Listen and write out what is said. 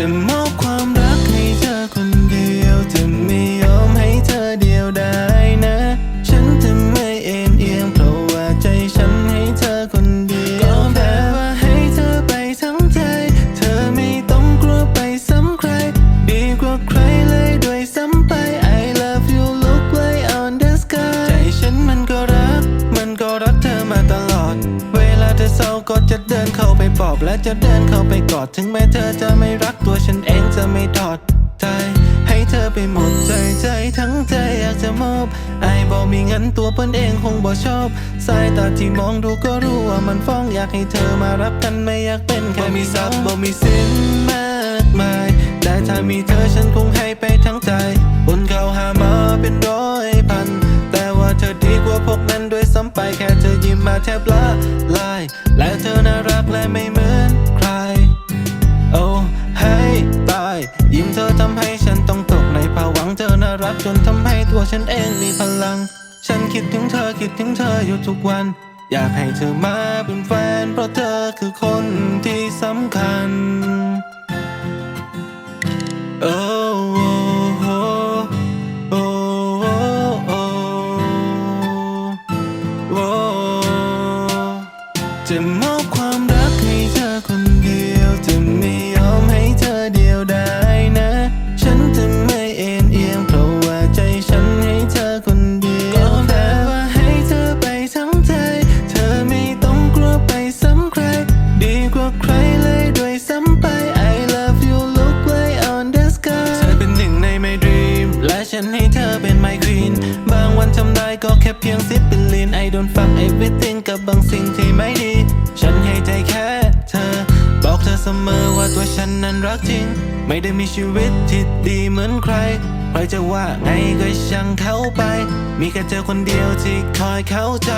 จะมอบความรักให้เธอคนเดียว จะไม่ยอมให้เธอเดียวได้นะ ฉันจะไม่เอ็นเอียงเพราะว่าใจฉันให้เธอคนเดียวก็แต่ว่าให้เธอไปทั้งใจ เธอไม่ต้องกลัวไปซ้ำใคร ดีกว่าใครเลยด้วยซ้ำไป I love you look like on the sky ใจฉันมันก็รัก มันก็รักเธอมาตลอด เวลาเธอเศร้าก็จะเดิน เข้าไปปลอบและจะเดินเข้าไปกอด ถึงแม้เธอจะไม่รักตัวฉันเองจะไม่ทอดใจ ให้เธอไปหมดใจใจทั้งใจอยากจะมอบไอ้บอกมีงั้นตัวเปิ้นเองคงบ่ชอบ สายตาที่มองดูก็รู้ว่ามันฟ้องอยากให้เธอมารักกันไม่อยากเป็นแค่มีทรัพย์บ่มีสินมากมาย แต่ถ้ามีเธอฉันคงให้ไปทั้งใจบนเขาหามาเป็นร้อยพันแต่ว่าเธอดีกว่าพวกนั้นด้วยซ้ำไปแค่เธอยิ้มมาแทบละลาย และเธอน่า จนทำให้ตัวฉันเองมีพลัง ฉันคิดถึงเธอคิดถึงเธออยู่ทุกวัน อยากให้เธอมาเป็นแฟน เพราะเธอคือคนที่สำคัญ โอ้โอ้โอ้โอ้โอ้โอ้จะ ฉันให้เธอเป็น my queen บางวันทำได้ก็แค่เพียงสิบเป็นลีน I don't fuck everything กับบางสิ่งที่ไม่ดี ฉันให้ใจแค่เธอ บอกเธอเสมอว่าตัวฉันนั้นรักจริง ไม่ได้มีชีวิตที่ดีเหมือนใคร ใครจะว่าไงก็ช่างเขาไป มีแค่เธอคนเดียวที่คอยเข้าใจ